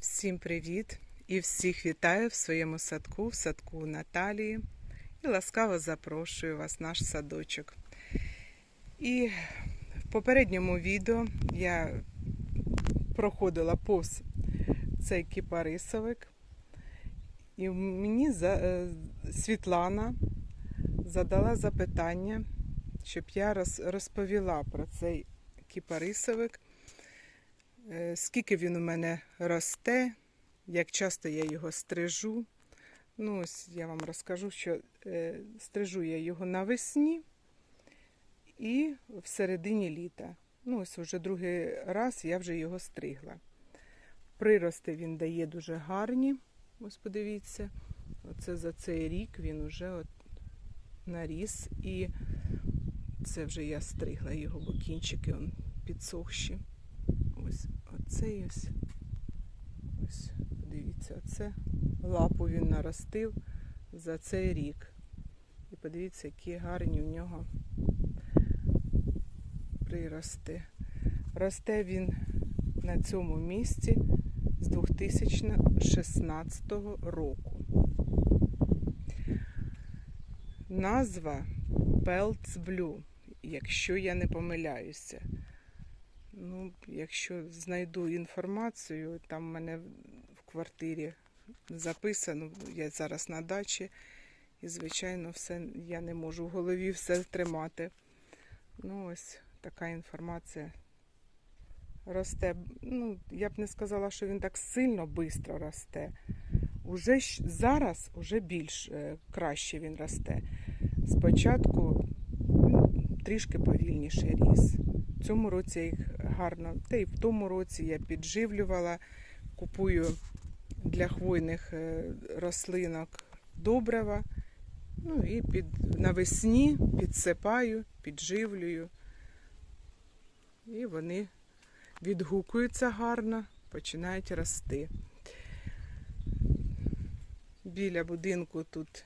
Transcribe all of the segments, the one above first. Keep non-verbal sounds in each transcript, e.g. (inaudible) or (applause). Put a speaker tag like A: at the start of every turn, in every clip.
A: Всім привіт! І всіх вітаю в своєму садку, в садку Наталії. І ласкаво запрошую вас в наш садочок. І в попередньому відео я проходила повз цей кіпарисовик. І мені е, Світлана задала запитання, щоб я розповіла про цей кіпарисовик. Е, Скільки він у мене росте, як часто я його стрижу. Ну, ось я вам розкажу, що е, стрижу я його навесні і в середині літа. Ну, ось уже другий раз я вже його стригла. Прирости він дає дуже гарні. Ось подивіться. Оце за цей рік він уже от наріс. І це вже я стригла його, бо кінчики он підсохші. Ось оцей ось. Ось, подивіться, оце лапу він наростив за цей рік. І подивіться, які гарні в нього прирости. Росте він на цьому місці з 2016 року. Назва Pelts Blue, якщо я не помиляюся. Ну, якщо знайду інформацію, там в мене в квартирі записано, я зараз на дачі, і, звичайно, все я не можу в голові все тримати. Ну, ось така інформація росте. Ну, я б не сказала, що він так сильно швидко росте. Уже зараз уже більш е, краще він росте. Спочатку ну, трішки повільніше ріс. В цьому році я їх гарно, та й в тому році я підживлювала, купую для хвойних е, рослинок добрива. Ну і під, навесні підсипаю, підживлюю. І вони відгукуються гарно, починають рости. Біля будинку тут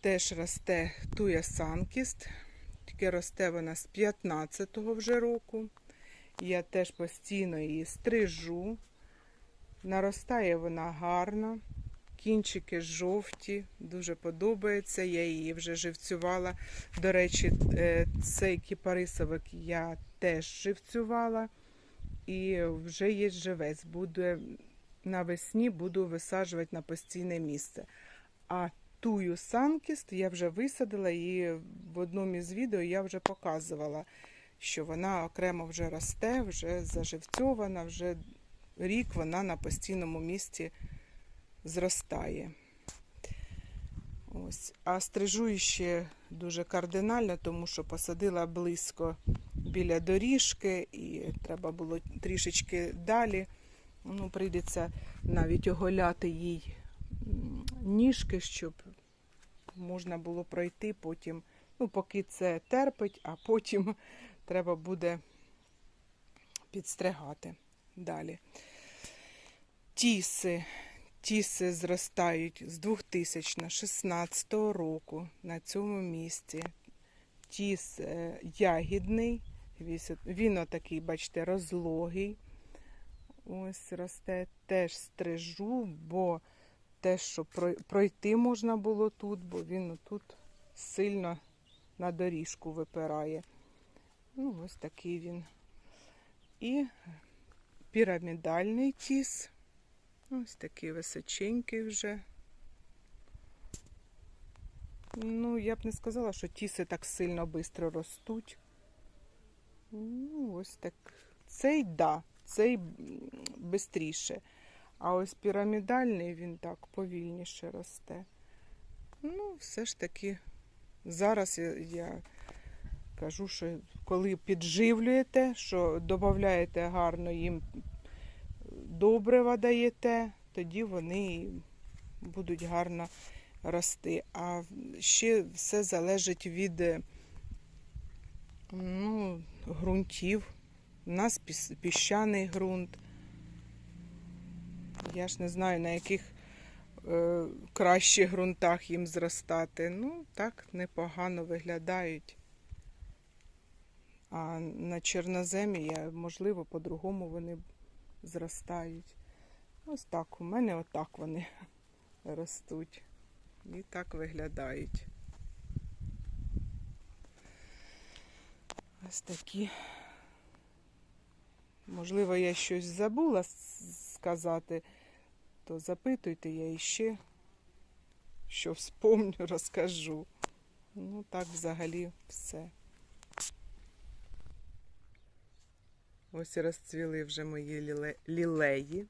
A: теж росте туя санкіст. Тільки росте вона з 15-го вже року. Я теж постійно її стрижу. Наростає вона гарно. Кінчики жовті, дуже подобається. Я її вже живцювала. До речі, е, цей кіпарисовик я теж живцювала. І вже є живець. Буде навесні буду висаджувати на постійне місце. А тую санкіст я вже висадила і в одному із відео я вже показувала, що вона окремо вже росте, вже заживцьована, вже рік вона на постійному місці зростає. Ось. А стрижу ще дуже кардинально, тому що посадила близько біля доріжки, і треба було трішечки далі. Ну, прийдеться навіть оголяти їй ніжки, щоб можна було пройти потім, ну, поки це терпить, а потім треба буде підстригати далі. Тіси. Тіси зростають з 2016 року на цьому місці. Тіс е, ягідний, він отакий, бачите, розлогий. Ось росте, теж стрижу, бо те, що пройти можна було тут, бо він тут сильно на доріжку випирає. Ну, ось такий він. І пірамідальний тіс. Ось такий височенький вже. Ну, я б не сказала, що тіси так сильно швидко ростуть. Ну, ось так. Цей да, цей швидше. А ось пірамідальний він так повільніше росте. Ну, все ж таки, зараз я, кажу, що коли підживлюєте, що додаєте гарно їм добрива даєте, тоді вони будуть гарно рости. А ще все залежить від е, ну, ґрунтів. У нас піщаний ґрунт. Я ж не знаю, на яких е, кращих ґрунтах їм зростати. Ну, так непогано виглядають. А на чорноземі, можливо, по-другому вони зростають. Ось так. У мене отак вони (laughs) ростуть. І так виглядають. Ось такі. Можливо, я щось забула сказати, то запитуйте, я іще що вспомню, (laughs) розкажу. Ну, так взагалі все. Ось розцвіли вже мої ліле- лілеї.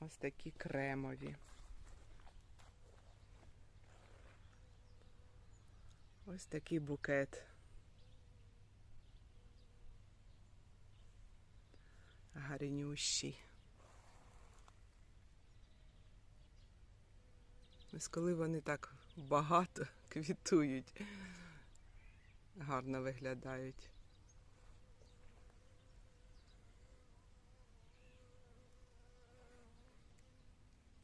A: Ось такі кремові. Ось такий букет. Гарнющий. Ось коли вони так багато (laughs) квітують, гарно виглядають.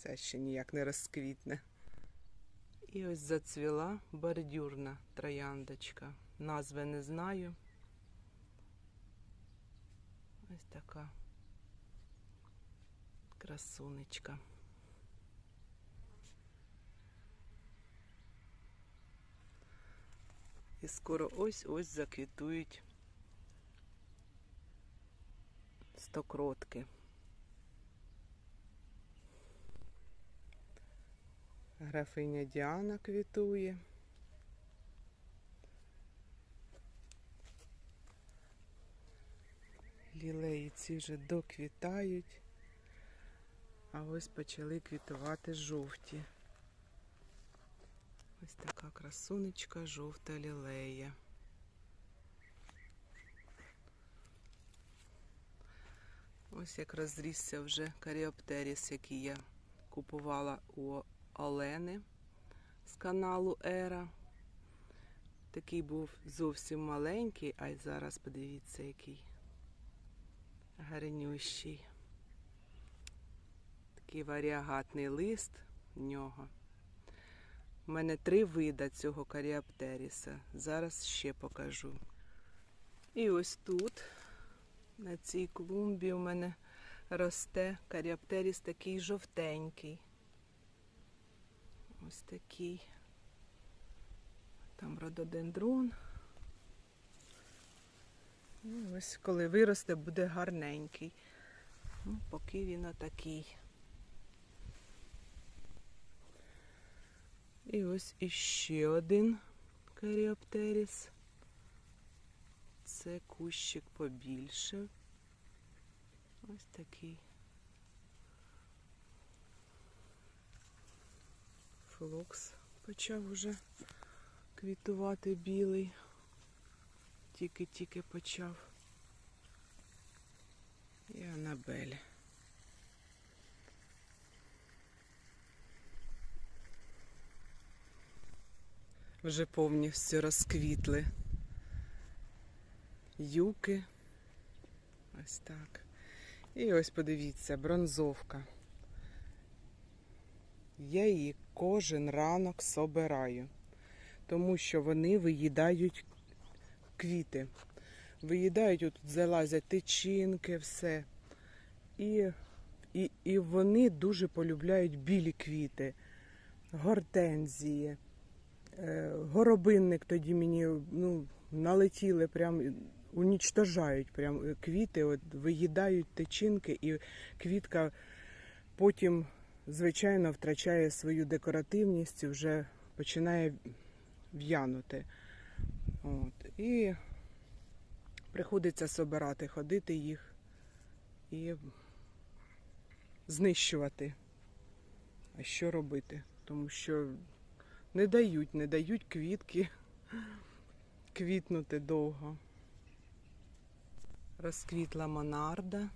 A: Це ще ніяк не розквітне. І ось зацвіла бордюрна трояндочка. Назви не знаю. Ось така красунечка. І скоро ось-ось заквітують стокротки. Графиня Діана квітує. Лілеї ці вже доквітають, а ось почали квітувати жовті. Ось така красунечка, жовта лілея. Ось як розрісся вже каріоптеріс, який я купувала у Олени з каналу Ера. Такий був зовсім маленький, а й зараз подивіться, який гарнющий. Такий варіагатний лист в нього. У мене три вида цього каріаптеріса. Зараз ще покажу. І ось тут, на цій клумбі, у мене росте каріаптеріс такий жовтенький. Ось такий. Там рододендрон. Ну, ось коли виросте, буде гарненький. Ну, поки він отакий. І ось іще один каріоптеріс. Це кущик побільше. Ось такий. Флокс почав уже квітувати білий. Тільки-тільки почав. І Анабель. Вже повністю розквітли. Юки. Ось так. І ось подивіться, бронзовка. Я її кожен ранок собираю, тому що вони виїдають квіти. Виїдають, отут залазять тичинки, все. І, і, і вони дуже полюбляють білі квіти, гортензії. Е, горобинник тоді мені ну, налетіли, прям унічтожають прям квіти, от, виїдають тичинки, і квітка потім, звичайно, втрачає свою декоративність і вже починає в'янути. От. І приходиться собирати, ходити їх і знищувати. А що робити? Тому що не дають, не дають квітки (laughs) квітнути довго. Розквітла монарда,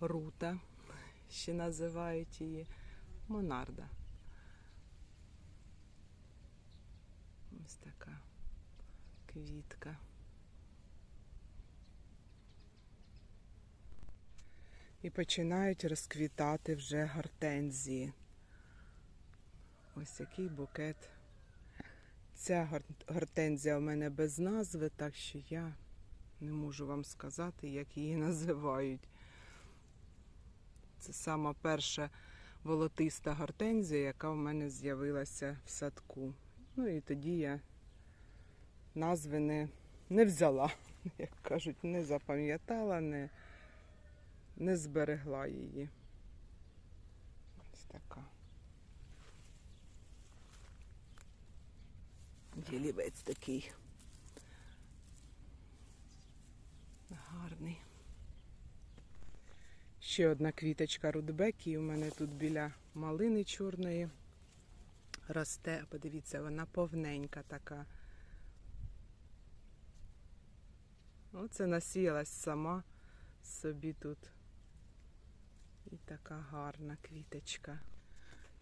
A: рута, ще називають її монарда. Ось така квітка. І починають розквітати вже гортензії. Ось який букет. Ця гортензія у мене без назви, так що я не можу вам сказати, як її (laughs) називають. Це сама перша волотиста гортензія, яка в мене з'явилася в садку. Ну і тоді я назви не, не взяла, (laughs) як кажуть, не запам'ятала, не, не зберегла її. Ось така. Ділівець такий. Гарний. Ще одна квіточка рудбекі у мене тут біля малини чорної росте. Подивіться, вона повненька така. Оце насіялась сама собі тут. І така гарна квіточка.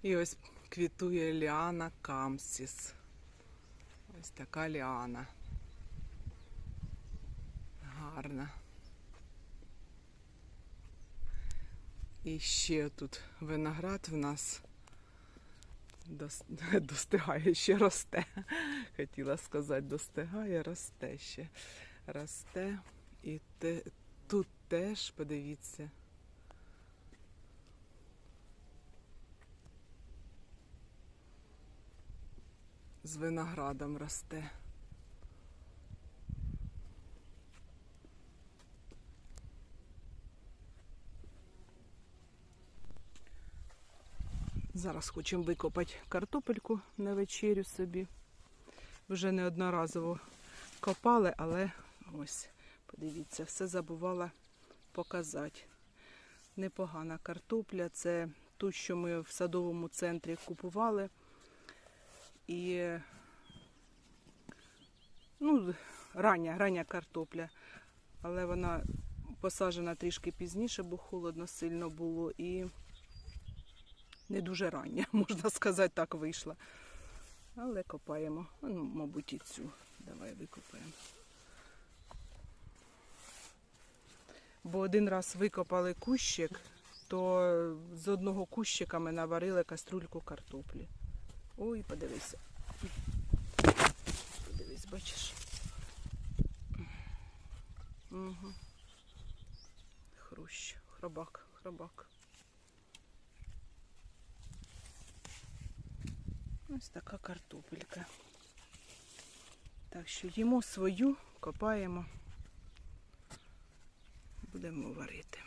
A: І ось квітує ліана камсіс. Ось така ліана. Гарна. І ще тут виноград в нас (laughs) достигає, ще росте. Хотіла сказати, достигає, росте ще. Росте. І те, тут теж, подивіться. З виноградом росте. Зараз хочемо викопати картопельку на вечерю собі. Вже неодноразово копали, але ось, подивіться, все забувала показати. Непогана картопля. Це ту, що ми в садовому центрі купували. І ну, рання, рання картопля. Але вона посаджена трішки пізніше, бо холодно сильно було. І не дуже рання, (laughs) можна сказати, так вийшла. Але копаємо. Ну, мабуть, і цю. Давай викопаємо. Бо один раз викопали кущик, то з одного кущика ми наварили каструльку картоплі. Ой, подивися. Подивись, бачиш. Угу. Хрущ, хробак, хробак. Ось така картопелька. Так що їмо свою, копаємо, будемо варити.